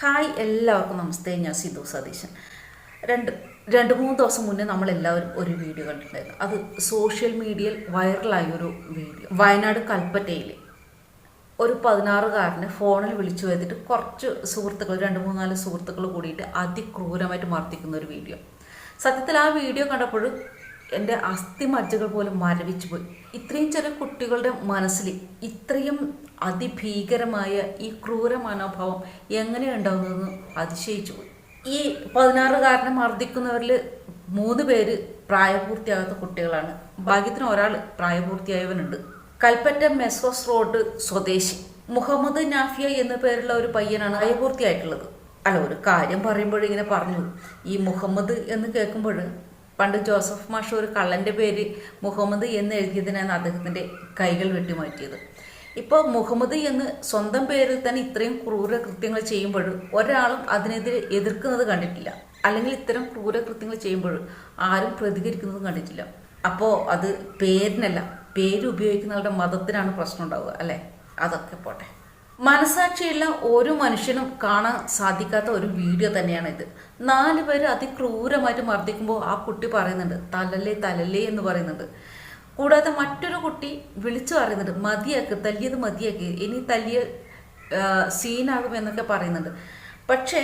Hi എല്ലാവർക്കും നമസ്തേ ഞാൻ സിധു സതീശൻ. രണ്ട് രണ്ട് മൂന്ന് ദിവസം മുന്നേ നമ്മളെല്ലാവരും ഒരു വീഡിയോ കണ്ടിട്ടുണ്ടായിരുന്നു. അത് സോഷ്യൽ മീഡിയയിൽ വൈറലായ ഒരു വീഡിയോ. വയനാട് കൽപ്പറ്റയിൽ ഒരു പതിനാറുകാരനെ ഫോണിൽ വിളിച്ചു വരുത്തിട്ട് കുറച്ച് സുഹൃത്തുക്കൾ രണ്ട് മൂന്ന് നാല് സുഹൃത്തുക്കൾ കൂടിയിട്ട് അതിക്രൂരമായിട്ട് മർദ്ദിക്കുന്ന ഒരു വീഡിയോ. സത്യത്തിൽ ആ വീഡിയോ കണ്ടപ്പോൾ എന്റെ അസ്ഥി മജ്ജകൾ പോലും മരവിച്ചു പോയി. ഇത്രയും ചെറിയ കുട്ടികളുടെ മനസ്സിൽ ഇത്രയും അതിഭീകരമായ ഈ ക്രൂര മനോഭാവം എങ്ങനെ ഉണ്ടാവുന്നതെന്ന് അതിശയിച്ചു. ഈ പതിനാറുകാരനെ മർദ്ദിക്കുന്നവരിൽ മൂന്ന് പേര് പ്രായപൂർത്തിയാകാത്ത കുട്ടികളാണ്. ഭാഗ്യത്തിന് ഒരാൾ പ്രായപൂർത്തിയായവനുണ്ട്. കൽപ്പറ്റ മെസോസ് റോഡ് സ്വദേശി. മുഹമ്മദ് നാഫിയ എന്ന പേരുള്ള ഒരു പയ്യനാണ് പ്രായപൂർത്തിയായിട്ടുള്ളത്. അല്ല ഒരു കാര്യം പറയുമ്പോഴിങ്ങനെ പറഞ്ഞു. ഈ മുഹമ്മദ് എന്ന് കേൾക്കുമ്പോൾ പണ്ട് ജോസഫ് മാഷ് ഒരു കള്ളന്റെ പേര് മുഹമ്മദ് എന്ന് എഴുതിയതിനാണ് അദ്ദേഹത്തിന്റെ കൈകൾ വെട്ടിമാറ്റിയത്. ഇപ്പോൾ മുഹമ്മദ് എന്ന് സ്വന്തം പേരിൽ തന്നെ ഇത്രയും ക്രൂര കൃത്യങ്ങൾ ചെയ്യുമ്പോഴും ഒരാളും അതിനെതിരെ എതിർക്കുന്നത് കണ്ടിട്ടില്ല. അല്ലെങ്കിൽ ഇത്തരം ക്രൂര കൃത്യങ്ങൾ ചെയ്യുമ്പോഴും ആരും പ്രതികരിക്കുന്നതും കണ്ടിട്ടില്ല. അപ്പോൾ അത് പേരിനല്ല പേര് ഉപയോഗിക്കുന്നവരുടെ മതത്തിനാണ് പ്രശ്നം ഉണ്ടാവുക അല്ലേ? അതൊക്കെ പോട്ടെ. മനസാക്ഷിയുള്ള ഓരോ മനുഷ്യനും കാണാൻ സാധിക്കാത്ത ഒരു വീഡിയോ തന്നെയാണ് ഇത്. നാല് പേര് അതിക്രൂരമായിട്ട് മർദ്ദിക്കുമ്പോൾ ആ കുട്ടി പറയുന്നുണ്ട് തലല്ലേ തലല്ലേ എന്ന് പറയുന്നുണ്ട്. കൂടാതെ മറ്റൊരു കുട്ടി വിളിച്ചു പറയുന്നുണ്ട് മതിയാക്ക് തല്ലിയത് മതിയാക്ക് ഇനി തല്ലിയ സീനാകും എന്നൊക്കെ പറയുന്നുണ്ട്. പക്ഷേ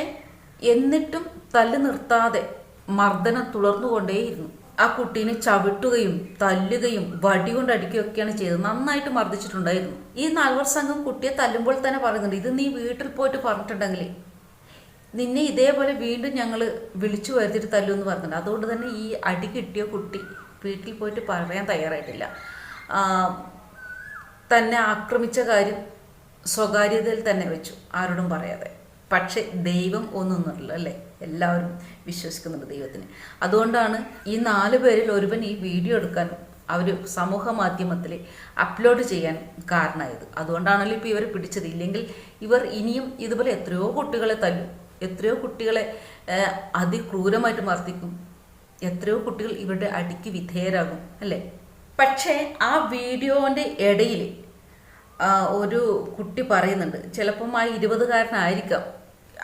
എന്നിട്ടും തല്ല് നിർത്താതെ മർദ്ദനം തുടർന്നുകൊണ്ടേയിരുന്നു. ആ കുട്ടീനെ ചവിട്ടുകയും തല്ലുകയും വടി കൊണ്ട് അടിക്കുകയൊക്കെയാണ് ചെയ്തത്. നന്നായിട്ട് മർദ്ദിച്ചിട്ടുണ്ടായിരുന്നു. ഈ നാൽവർ സംഘം കുട്ടിയെ തല്ലുമ്പോൾ തന്നെ പറയുന്നുണ്ട് ഇത് നീ വീട്ടിൽ പോയിട്ട് പറഞ്ഞിട്ടുണ്ടെങ്കിൽ നിന്നെ ഇതേപോലെ വീണ്ടും ഞങ്ങൾ വിളിച്ചു വരുത്തിയിട്ട് തല്ലു എന്ന് പറഞ്ഞിട്ടുണ്ട്. അതുകൊണ്ട് തന്നെ ഈ അടി കിട്ടിയ കുട്ടി വീട്ടിൽ പോയിട്ട് പറയാൻ തയ്യാറായിട്ടില്ല. തന്നെ ആക്രമിച്ച കാര്യം സ്വകാര്യതയിൽ തന്നെ വെച്ചു ആരോടും പറയാതെ. പക്ഷേ ദൈവം ഒന്നൊന്നുമില്ല അല്ലേ? എല്ലാവരും വിശ്വസിക്കുന്നുണ്ട് ദൈവത്തിന്. അതുകൊണ്ടാണ് ഈ നാല് പേരിൽ ഒരുവൻ ഈ വീഡിയോ എടുക്കാൻ അവർ സമൂഹ മാധ്യമത്തിൽ അപ്ലോഡ് ചെയ്യാൻ കാരണമായത്. അതുകൊണ്ടാണല്ലോ ഇപ്പോൾ ഇവർ പിടിച്ചത്. ഇല്ലെങ്കിൽ ഇവർ ഇനിയും ഇതുപോലെ എത്രയോ കുട്ടികളെ തല്ലും എത്രയോ കുട്ടികളെ അതിക്രൂരമായിട്ട് മർദ്ദിക്കും. എത്രയോ കുട്ടികൾ ഇവരുടെ അടിക്ക് വിധേയരാകും അല്ലേ? പക്ഷേ ആ വീഡിയോന്റെ ഇടയിൽ ഒരു കുട്ടി പറയുന്നുണ്ട് ചിലപ്പം ആ ഇരുപതുകാരനായിരിക്കാം.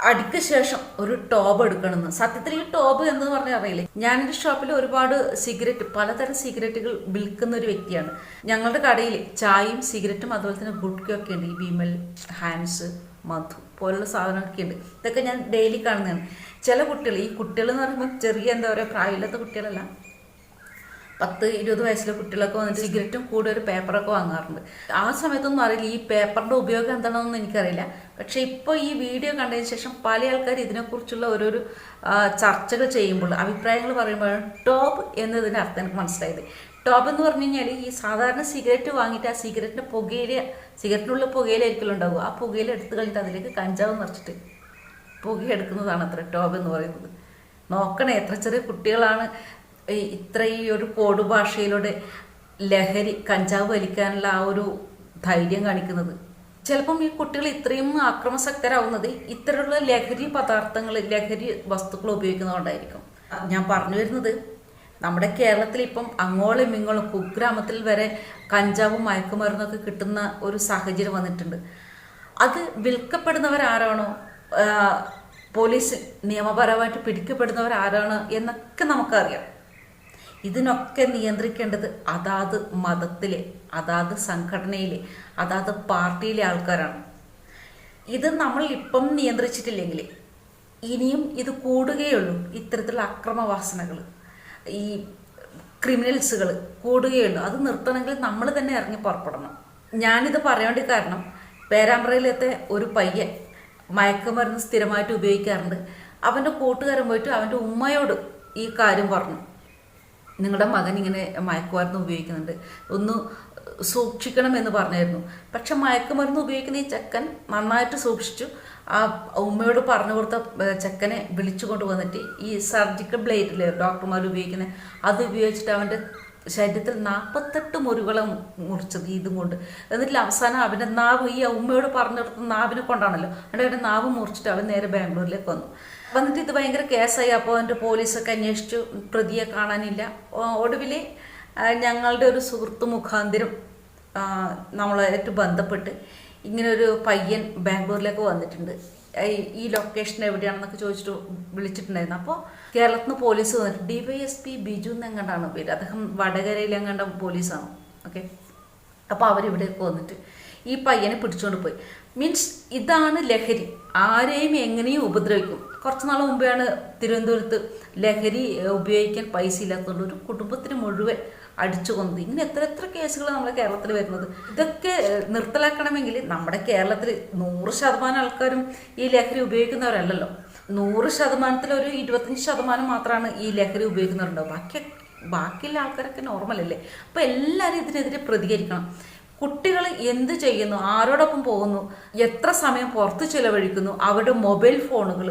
അടിക്ക് ശേഷം ഒരു ടോബ് എടുക്കണമെന്ന്. സത്യത്തിൽ ഈ ടോബ് എന്ന് പറഞ്ഞാൽ അറിയില്ലേ? ഞാനൊരു ഷോപ്പിൽ ഒരുപാട് സിഗരറ്റ് പലതരം സിഗരറ്റുകൾ വിൽക്കുന്ന ഒരു വ്യക്തിയാണ്. ഞങ്ങളുടെ കടയിൽ ചായയും സിഗരറ്റും അതുപോലെ തന്നെ ഗുഡ്കൊക്കെ ഉണ്ട്. ഈ വിമൽ ഹാൻസ് മധു പോലുള്ള സാധനങ്ങളൊക്കെ ഉണ്ട്. ഇതൊക്കെ ഞാൻ ഡെയിലി കാണുന്നതാണ്. ചില കുട്ടികൾ ഈ കുട്ടികൾ എന്ന് പറയുമ്പോൾ ചെറിയ എന്താ പറയുക പ്രായമില്ലാത്ത കുട്ടികളല്ല. പത്ത് ഇരുപത് വയസ്സിലെ കുട്ടികളൊക്കെ വന്നിട്ട് സിഗരറ്റും കൂടെ ഒരു പേപ്പറൊക്കെ വാങ്ങാറുണ്ട്. ആ സമയത്തൊന്നും അറിയില്ല ഈ പേപ്പറിന്റെ ഉപയോഗം എന്താണെന്നൊന്നും എനിക്കറിയില്ല. പക്ഷേ ഇപ്പോൾ ഈ വീഡിയോ കണ്ടതിന് ശേഷം പല ആൾക്കാർ ഇതിനെക്കുറിച്ചുള്ള ഓരോരോ ചർച്ചകൾ ചെയ്യുമ്പോൾ അഭിപ്രായങ്ങൾ പറയുമ്പോഴാണ് ടോപ്പ് എന്നതിന്റെ അർത്ഥം എനിക്ക് മനസ്സിലായത്. ടോപ്പ് എന്ന് പറഞ്ഞു കഴിഞ്ഞാൽ ഈ സാധാരണ സിഗരറ്റ് വാങ്ങിയിട്ട് ആ സിഗരറ്റിന്റെ പുകയില സിഗരറ്റിനുള്ള പുകയിലായിരിക്കും ഉണ്ടാവുക. ആ പുകയില എടുത്തു കഴിഞ്ഞിട്ട് അതിലേക്ക് കഞ്ചാവ് നിറച്ചിട്ട് പുകയെടുക്കുന്നതാണ് അത്ര ടോബ് എന്ന് പറയുന്നത്. നോക്കണേ എത്ര ചെറിയ കുട്ടികളാണ് ഇത്ര ഈ ഒരു കോഡ് ഭാഷയിലൂടെ ലഹരി കഞ്ചാവ് വലിക്കാനുള്ള ആ ഒരു ധൈര്യം കാണിക്കുന്നത്. ചിലപ്പം ഈ കുട്ടികൾ ഇത്രയും ആക്രമസക്തരാവുന്നത് ഇത്തരമുള്ള ലഹരി പദാർത്ഥങ്ങൾ ലഹരി വസ്തുക്കൾ ഉപയോഗിക്കുന്നതുകൊണ്ടായിരിക്കും. ഞാൻ പറഞ്ഞു വരുന്നത് നമ്മുടെ കേരളത്തിൽ ഇപ്പം അങ്ങോളം ഇങ്ങോളം കുഗ്രാമത്തിൽ വരെ കഞ്ചാവും മയക്കുമരുന്നൊക്കെ കിട്ടുന്ന ഒരു സാഹചര്യം വന്നിട്ടുണ്ട്. അത് വിൽക്കപ്പെടുന്നവരാരാണോ? പോലീസ് നിയമപരമായിട്ട് പിടിക്കപ്പെടുന്നവർ ആരാണ് എന്നൊക്കെ നമുക്കറിയാം. ഇതിനൊക്കെ നിയന്ത്രിക്കേണ്ടത് അതാത് മതത്തിലെ അതാത് സംഘടനയിലെ അതാത് പാർട്ടിയിലെ ആൾക്കാരാണ്. ഇത് നമ്മൾ ഇപ്പം നിയന്ത്രിച്ചിട്ടില്ലെങ്കിൽ ഇനിയും ഇത് കൂടുകയുള്ളൂ ഇത്തരത്തിലുള്ള അക്രമവാസനകൾ ഈ ക്രിമിനൽസുകൾ കൂടുകയുള്ളൂ. അത് നിർത്തണമെങ്കിൽ നമ്മൾ തന്നെ ഇറങ്ങി പുറപ്പെടണം. ഞാനിത് പറയേണ്ട കാരണം പേരാമ്പ്രയിലത്തെ ഒരു പയ്യൻ മയക്കുമരുന്ന് സ്ഥിരമായിട്ട് ഉപയോഗിക്കാറുണ്ട്. അവന്റെ കൂട്ടുകാരൻ പോയിട്ട് അവന്റെ ഉമ്മയോട് ഈ കാര്യം പറഞ്ഞു. നിങ്ങളുടെ മകൻ ഇങ്ങനെ മയക്കുമരുന്ന് ഉപയോഗിക്കുന്നുണ്ട്. ഒന്ന് സൂക്ഷിക്കണം എന്ന് പറഞ്ഞായിരുന്നു. പക്ഷെ മയക്കുമരുന്ന് ഉപയോഗിക്കുന്ന ഈ ചെക്കൻ നന്നായിട്ട് സൂക്ഷിച്ചു. ആ ഉമ്മയോട് പറഞ്ഞു കൊടുത്ത ചെക്കനെ വിളിച്ചു കൊണ്ടുവന്നിട്ട് ഈ സർജിക്കൽ ബ്ലേഡിൽ ഡോക്ടർമാർ ഉപയോഗിക്കുന്ന അത് ഉപയോഗിച്ചിട്ട് അവന്റെ ശരീരത്തിൽ നാൽപ്പത്തെട്ട് മുറികളെ മുറിച്ചത് ഇതും കൊണ്ട്. എന്നിട്ട് അവസാനം അവന്റെ നാവ് ഈ ഉമ്മയോട് പറഞ്ഞെടുത്ത നാവിനെ കൊണ്ടാണല്ലോ. അവിടെ അവന്റെ നാവ് മുറിച്ചിട്ട് അവൻ നേരെ ബാംഗ്ലൂരിലേക്ക് വന്നു. വന്നിട്ട് ഇത് ഭയങ്കര കേസായി. അപ്പോൾ എന്റെ പോലീസൊക്കെ അന്വേഷിച്ചു. പ്രതിയെ കാണാനില്ല. ഒടുവിൽ ഞങ്ങളുടെ ഒരു സുഹൃത്ത് മുഖാന്തിരം നമ്മളായിട്ട് ബന്ധപ്പെട്ട് ഇങ്ങനെ ഒരു പയ്യൻ ബാംഗ്ലൂരിലേക്ക് വന്നിട്ടുണ്ട്. ഈ- ലൊക്കേഷൻ എവിടെയാണെന്നൊക്കെ ചോദിച്ചിട്ട് വിളിച്ചിട്ടുണ്ടായിരുന്നു. അപ്പോൾ കേരളത്തിൽ നിന്ന് പോലീസ് വന്നിട്ട് ഡിവൈഎസ്പി ബിജു എന്നെങ്ങാണ്ടാണ് പേര്? അദ്ദേഹം വടകരയിലെങ്ങാണ്ട പോലീസാണ് ഓക്കെ അപ്പോൾ അവരിവിടേക്ക് വന്നിട്ട് ഈ പയ്യനെ പിടിച്ചുകൊണ്ട് പോയി. മീൻസ് ഇതാണ് ലഹരി. ആരെയും എങ്ങനെയും ഉപദ്രവിക്കും. കുറച്ച് നാൾ മുമ്പെയാണ് തിരുവനന്തപുരത്ത് ലഹരി ഉപയോഗിക്കാൻ പൈസ ഇല്ലാത്തതുകൊണ്ട് ഒരു കുടുംബത്തിന് മുഴുവൻ അടിച്ചു കൊന്നത്. ഇങ്ങനെ എത്ര എത്ര കേസുകൾ നമ്മുടെ കേരളത്തിൽ വരുന്നത്. ഇതൊക്കെ നിർത്തലാക്കണമെങ്കിൽ നമ്മുടെ കേരളത്തിൽ നൂറ് ശതമാനം ആൾക്കാരും ഈ ലഹരി ഉപയോഗിക്കുന്നവരല്ലല്ലോ. നൂറ് ശതമാനത്തിൽ ഒരു ഇരുപത്തഞ്ച് ശതമാനം മാത്രമാണ് ഈ ലഹരി ഉപയോഗിക്കുന്നവരുണ്ടാവും ബാക്കി ബാക്കിയുള്ള ആൾക്കാരൊക്കെ നോർമൽ അല്ലേ? അപ്പോൾ എല്ലാവരും ഇതിനെതിരെ പ്രതികരിക്കണം. കുട്ടികൾ എന്ത് ചെയ്യുന്നു? ആരോടൊപ്പം പോകുന്നു? എത്ര സമയം പുറത്ത് ചിലവഴിക്കുന്നു? അവരുടെ മൊബൈൽ ഫോണുകൾ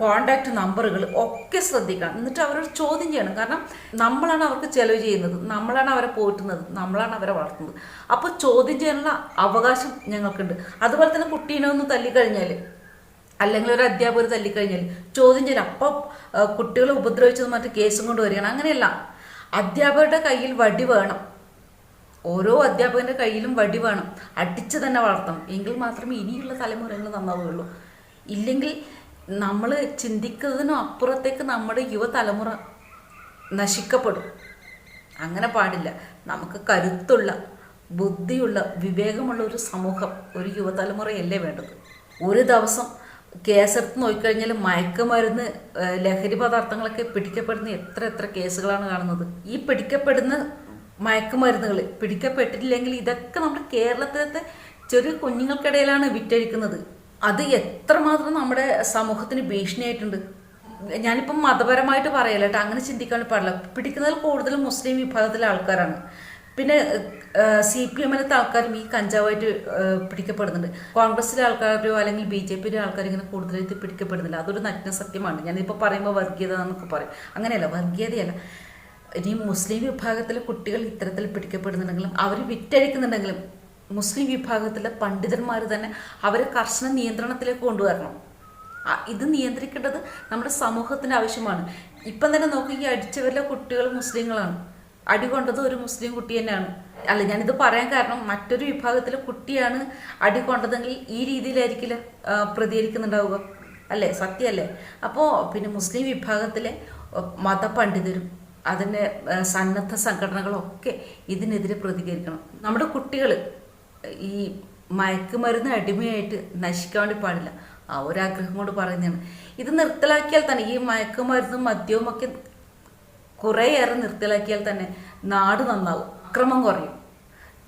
കോണ്ടാക്ട് നമ്പറുകൾ ഒക്കെ ശ്രദ്ധിക്കണം. എന്നിട്ട് അവരോട് ചോദ്യം ചെയ്യണം. കാരണം നമ്മളാണ് അവർക്ക് ചെലവ് ചെയ്യുന്നത്. നമ്മളാണ് അവരെ പോറ്റുന്നത്. നമ്മളാണ് അവരെ വളർത്തുന്നത്. അപ്പോൾ ചോദ്യം ചെയ്യാനുള്ള അവകാശം ഞങ്ങൾക്കുണ്ട്. അതുപോലെ തന്നെ കുട്ടീനെ ഒന്ന് തല്ലിക്കഴിഞ്ഞാൽ അല്ലെങ്കിൽ ഒരു അധ്യാപകർ തല്ലിക്കഴിഞ്ഞാൽ ചോദ്യം ചെയ്യണം അപ്പോൾ കുട്ടികളെ ഉപദ്രവിച്ചത് മറ്റു കേസും കൊണ്ട് വരികയാണ്. അങ്ങനെയല്ല. അധ്യാപകരുടെ കയ്യിൽ വടി വേണം. ഓരോ അധ്യാപകന്റെ കയ്യിലും വടി വേണം. അടിച്ച് തന്നെ വളർത്തണം. എങ്കിൽ മാത്രമേ ഇനിയുള്ള തലമുറകൾ നന്നാവുകയുള്ളൂ. ഇല്ലെങ്കിൽ നമ്മൾ ചിന്തിക്കുന്നതിനും അപ്പുറത്തേക്ക് നമ്മുടെ യുവതലമുറ നശിക്കപ്പെടും. അങ്ങനെ പാടില്ല. നമുക്ക് കരുത്തുള്ള ബുദ്ധിയുള്ള വിവേകമുള്ള ഒരു സമൂഹം ഒരു യുവതലമുറയല്ലേ വേണ്ടത്. ഒരു ദിവസം കേസെടുത്ത് നോക്കിക്കഴിഞ്ഞാൽ മയക്കുമരുന്ന് ലഹരി പദാർത്ഥങ്ങളൊക്കെ പിടിക്കപ്പെടുന്ന എത്ര എത്ര കേസുകളാണ് കാണുന്നത്. ഈ പിടിക്കപ്പെടുന്ന മയക്കുമരുന്നുകൾ പിടിക്കപ്പെട്ടിട്ടില്ലെങ്കിൽ ഇതൊക്കെ നമ്മുടെ കേരളത്തിലത്തെ ചെറിയ കുഞ്ഞുങ്ങൾക്കിടയിലാണ് വിറ്റഴിക്കുന്നത്. അത് എത്രമാത്രം നമ്മുടെ സമൂഹത്തിന് ഭീഷണിയായിട്ടുണ്ട്. ഞാനിപ്പം മതപരമായിട്ട് പറയല്ല കേട്ടോ അങ്ങനെ ചിന്തിക്കാൻ പാടില്ല. പിടിക്കുന്നതിൽ കൂടുതലും മുസ്ലിം വിഭാഗത്തിലെ ആൾക്കാരാണ്. പിന്നെ സി പി എമ്മിലത്തെ ആൾക്കാരും ഈ കഞ്ചാവായിട്ട് പിടിക്കപ്പെടുന്നുണ്ട്. കോൺഗ്രസിലെ ആൾക്കാരോ അല്ലെങ്കിൽ ബി ജെ പിയിലെ ആൾക്കാരും ഇങ്ങനെ കൂടുതലായിട്ട് പിടിക്കപ്പെടുന്നില്ല. അതൊരു നഗ്ന സത്യമാണ്. ഞാനിപ്പോൾ പറയുമ്പോൾ വർഗീയത എന്നൊക്കെ പറയും. അങ്ങനെയല്ല വർഗീയതയല്ല. ഇനി മുസ്ലിം വിഭാഗത്തിലെ കുട്ടികൾ ഇത്തരത്തിൽ പിടിക്കപ്പെടുന്നുണ്ടെങ്കിലും അവർ വിറ്റഴിക്കുന്നുണ്ടെങ്കിലും മുസ്ലിം വിഭാഗത്തിലെ പണ്ഡിതന്മാർ തന്നെ അവരെ കർശന നിയന്ത്രണത്തിലേക്ക് കൊണ്ടുവരണം. ഇത് നിയന്ത്രിക്കേണ്ടത് നമ്മുടെ സമൂഹത്തിന് ആവശ്യമാണ്. ഇപ്പം തന്നെ നോക്കുക ഈ അടിച്ചവരിലെ കുട്ടികൾ മുസ്ലിങ്ങളാണ്. അടി കൊണ്ടത് ഒരു മുസ്ലിം കുട്ടി തന്നെയാണ്. അല്ല ഞാനിത് പറയാൻ കാരണം മറ്റൊരു വിഭാഗത്തിലെ കുട്ടിയാണ് അടി കൊണ്ടതെങ്കിൽ ഈ രീതിയിലായിരിക്കില്ല പ്രതികരിക്കുന്നുണ്ടാവുക. അല്ലേ? സത്യമല്ലേ? അപ്പോൾ പിന്നെ മുസ്ലിം വിഭാഗത്തിലെ മതപണ്ഡിതരും അതിന്റെ സന്നദ്ധ സംഘടനകളൊക്കെ ഇതിനെതിരെ പ്രതികരിക്കണം. നമ്മുടെ കുട്ടികൾ ഈ മയക്കുമരുന്ന് അടിമയായിട്ട് നശിക്കാൻ വേണ്ടി പാടില്ല. ആ ഒരാഗ്രഹം കൊണ്ട് പറയുന്നതാണ്. ഇത് നിർത്തലാക്കിയാൽ തന്നെ ഈ മയക്കുമരുന്നും മദ്യവും ഒക്കെ കുറേയേറെ നിർത്തലാക്കിയാൽ തന്നെ നാട് നന്നാവും അക്രമം കുറയും.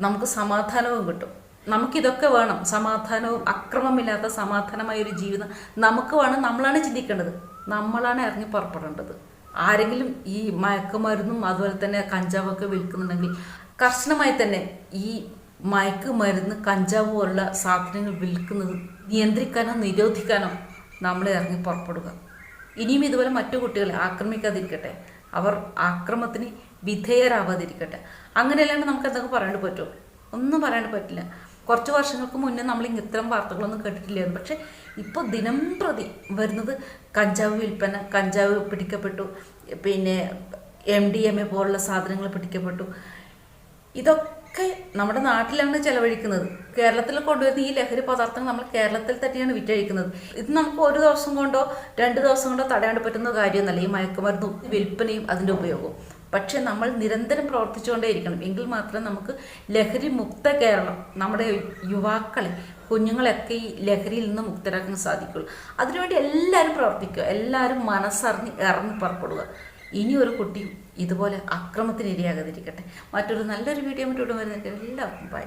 നമുക്ക് സമാധാനവും കിട്ടും. നമുക്കിതൊക്കെ വേണം. സമാധാനവും അക്രമമില്ലാത്ത സമാധാനമായ ഒരു ജീവിതം നമുക്ക് വേണം. നമ്മളാണ് ചിന്തിക്കേണ്ടത്. നമ്മളാണ് ഇറങ്ങി പുറപ്പെടേണ്ടത്. ആരെങ്കിലും ഈ മയക്കുമരുന്നും അതുപോലെ തന്നെ കഞ്ചാവൊക്കെ വിൽക്കുന്നുണ്ടെങ്കിൽ കർശനമായി തന്നെ ഈ മയക്കുമരുന്ന് കഞ്ചാവ് പോലുള്ള സാധനങ്ങൾ വിൽക്കുന്നത് നിയന്ത്രിക്കാനോ നിരോധിക്കാനോ നമ്മൾ ഇറങ്ങി പുറപ്പെടുക. ഇനിയും ഇതുപോലെ മറ്റു കുട്ടികളെ ആക്രമിക്കാതിരിക്കട്ടെ. അവർ ആക്രമത്തിന് വിധേയരാവാതിരിക്കട്ടെ. അങ്ങനെയല്ലാണ്ട് നമുക്ക് എന്തൊക്കെ പറയാണ്ട് പറ്റുമോ ഒന്നും പറയാണ്ട് പറ്റില്ല. കുറച്ച് വർഷങ്ങൾക്ക് മുന്നേ നമ്മൾ ഇത്തരം വാർത്തകളൊന്നും കേട്ടിട്ടില്ലായിരുന്നു. പക്ഷെ ഇപ്പോൾ ദിനം പ്രതി വരുന്നത് കഞ്ചാവ് വിൽപ്പന കഞ്ചാവ് പിടിക്കപ്പെട്ടു. പിന്നെ എം ഡി എം എ പോലുള്ള സാധനങ്ങൾ പിടിക്കപ്പെട്ടു. ഇതൊക്കെ നമ്മുടെ നാട്ടിലാണ് ചെലവഴിക്കുന്നത്. കേരളത്തിൽ കൊണ്ടുവരുന്ന ഈ ലഹരി പദാർത്ഥങ്ങൾ നമ്മൾ കേരളത്തിൽ തന്നെയാണ് വിറ്റഴിക്കുന്നത്. ഇത് നമുക്ക് ഒരു ദിവസം കൊണ്ടോ രണ്ട് ദിവസം കൊണ്ടോ തടയാൻ പറ്റുന്ന കാര്യമൊന്നുമല്ല. ഈ മയക്കുമരുന്ന് വിൽപ്പനയും അതിന്റെ ഉപയോഗവും. പക്ഷെ നമ്മൾ നിരന്തരം പ്രവർത്തിച്ചുകൊണ്ടേയിരിക്കണം. എങ്കിൽ മാത്രമേ നമുക്ക് ലഹരി മുക്ത കേരളം നമ്മുടെ യുവാക്കളെ കുഞ്ഞുങ്ങളെയൊക്കെ ഈ ലഹരിയിൽ നിന്ന് മുക്തരാക്കാൻ സാധിക്കുള്ളൂ. അതിനുവേണ്ടി എല്ലാവരും പ്രവർത്തിക്കുക. എല്ലാവരും മനസ്സറിഞ്ഞ് ഇറങ്ങി പുറപ്പെടുക. ഇനി ഒരു കുട്ടിയും ഇതുപോലെ അക്രമത്തിന് ഇരയാകാതിരിക്കട്ടെ മറ്റൊരു നല്ലൊരു വീഡിയോ മറ്റോട് വരുന്നുണ്ട് എല്ലാവർക്കും ബൈ